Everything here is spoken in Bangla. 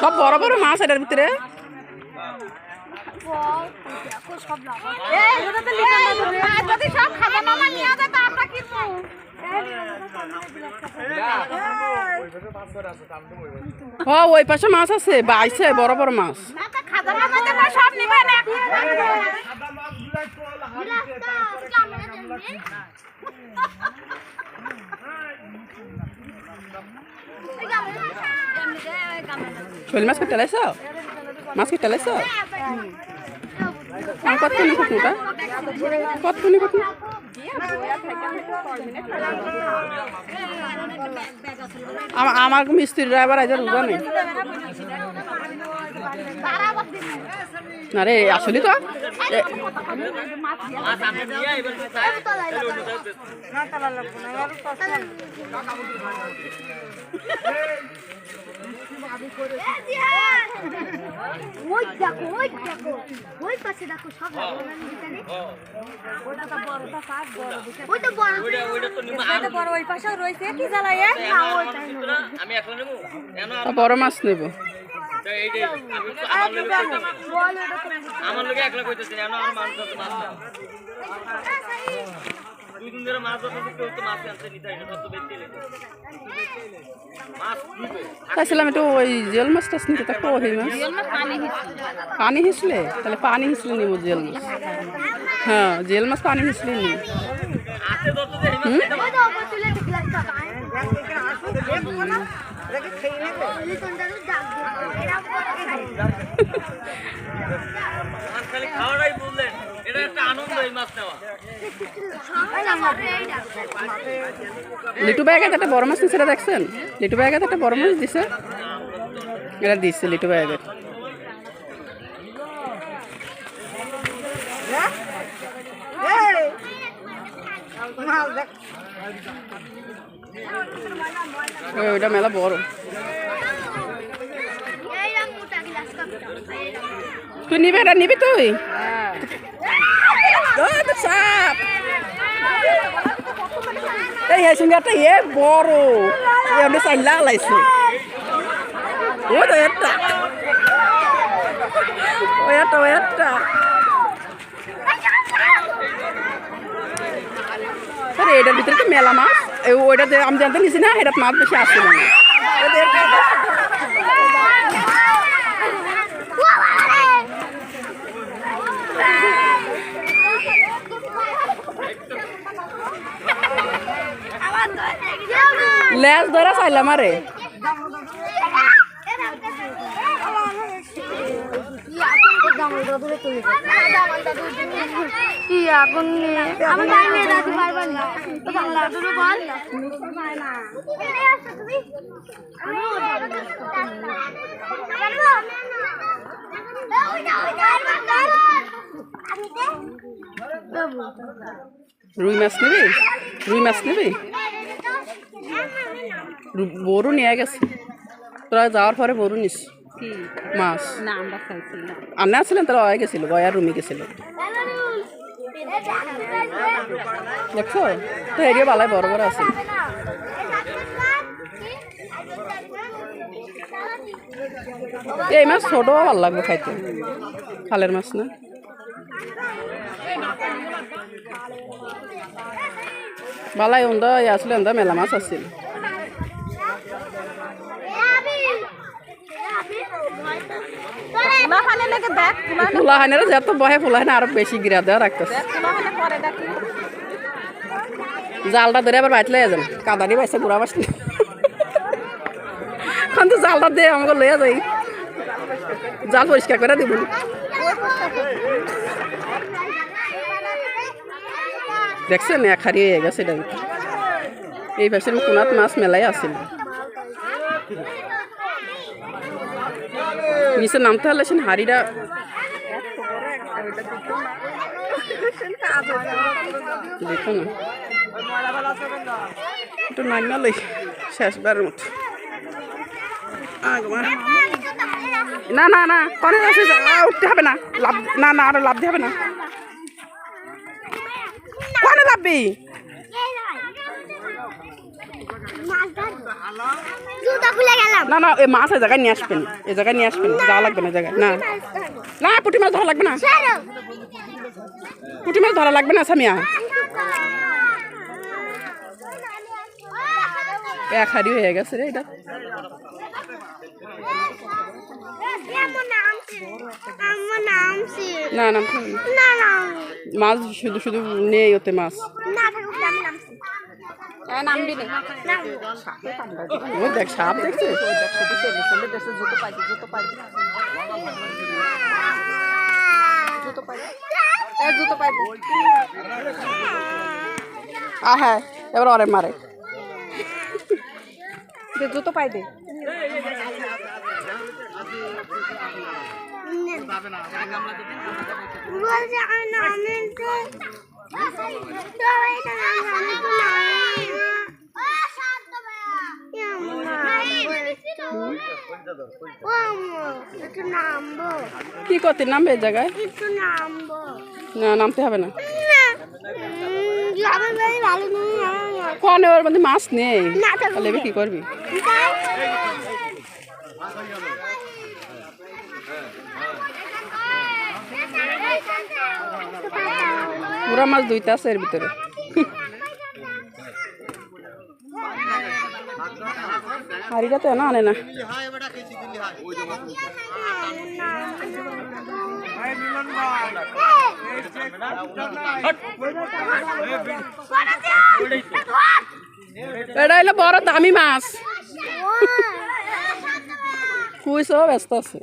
সব বড় বড় মাছ এটার ভিতরে। ওই পাশে মাছ আছে বাইছে বড় বড় মাছ। সব নিবে না শৈল মাছ কেটে লাইছ? মাছ কেটে লাইছ? কত কোনি কতটা কত কোনি কত আমার মিস্ত্রি ড্রাইভার আইজার উঠা নেই। না রে, আসলে তো? ওই দেখো ওই দেখো ওই পাশে দেখো সব তো বড় বড় ওই তো বড় এটা বড় ওই পাশে রয়েছে। কি জ্বালায় বড় মাছ নেব। আমার লোকে একলা কইতেছি কেন আমার মানুষ মাছ না? দুই দিন ধরে মাছ ধরতে কেউ তো মাছ আনতে নিতে হয় না তো মাছ দিবে চাইছিলাম একটু ওই জিয়াল মাছ টাছ নিতে তা ওই মাছ। পানি হিসলে। তাহলে পানি হিসলে নিব জেল মাছ। হ্যাঁ জেল মাছ পানি হিসলে হাতে ধরতে খাওয়াটাই বুঝলেন এটা একটা লিটু ব্যাগে একটা বড় মাছ দিছে, এটা দেখছেন? লিটু ব্যাগে একটা বড় মাছ দিছে। এটা দিচ্ছে লিটু ওই ওইটা মেলা বড় এইরকম মোটা গ্লাসটা তুই নিবি এটা নিবি তুই ও, তো সাপ এই এই সঙ্গে একটা এ বড় এ আমি চাইলা লাইছে ও তো একটা ও একটা ও একটা এটার ভিতরে তো মেলা মাছ। ওইটাতে আমি জানতে নিছি না এটা মাছ বেশি আসছিল না। লেজ ধরা চাইলাম আরে। কি আগুন নিয়ে? আমি ভাই নিয়ে যেতে পারব না। তো বাংলা দুটো বল। রুই মাছ নিবি? রুই মাছ নিবি? রু- বড়ু নিয়ে গেছে। তোরা যাওয়ার পরে বড়ু নিস। মাছ? না আমরা খাইছি না। আন্না আসছিলেন তারা গেছিল গয়ার রুমি গেছিল। দেখছ? তো এরিয়া বালাই বড় বড় আছে এই মাছ ছোট ভালো লাগবে খাইতে। খালের মাছ না? বালাই ওন্দা আসলে ওন্দা মেলা মাছ আসছিল ফুলা হয় না যত বহে ফুলা হয় না আরও বেশি গিরা দেওয়া রাখতেছে। জালটা ধরে আবার বাইতে লয়ে যান। কাদারি বাইছে বুড়া বাসলি কিন্তু জালটা দে আমাকে লয়ে যাই। জাল পরিষ্কার করে দিব। দেখছেন এক হারিয়ে গেছে এটা এই পাশে কোনাত মাছ মেলাই আছিল নিচে নামতে হলে সেন হাড়িটা দেখো না। একটু নামিয়া লই, শেষবারের মতো। না না না, কনে আছে উঠতে হবে না। লাভ, না না, আরও লাভ হবে না। কনে লাভবি মাছ ধরবো জুতা খুলে গেলাম না না এই মাছ এই জায়গায় নিয়ে আসবেন এই জায়গায় নিয়ে আসবেন যাওয়া লাগবে না জায়গায় না না পুঁটি মাছ ধরা লাগবে না পুঁটি মাছ ধরা লাগবে না সামিয়া এক হাড়ি হয়ে গেছে রে এটা। না না মাছ শুধু শুধু নেই ওতে মাছ না থাকুক আমি নামছি নামবি না নাম ও দেখ সাপ দেখছে? আ হ্যাঁ এবার অরে মারে। দে জুতো পাই দে। আমার কি করতে নামবে এই জায়গায় না, নামতে হবে না। কোন ওর মধ্যে মাছ নেই তাহলে কি করবি তাই? পুরা মাছ দুইটা আছে এর ভিতরে। হাড়িটা তো না আনে না। এটা হলো বড় দামি মাছ। কুইসও ব্যস্ত আছে।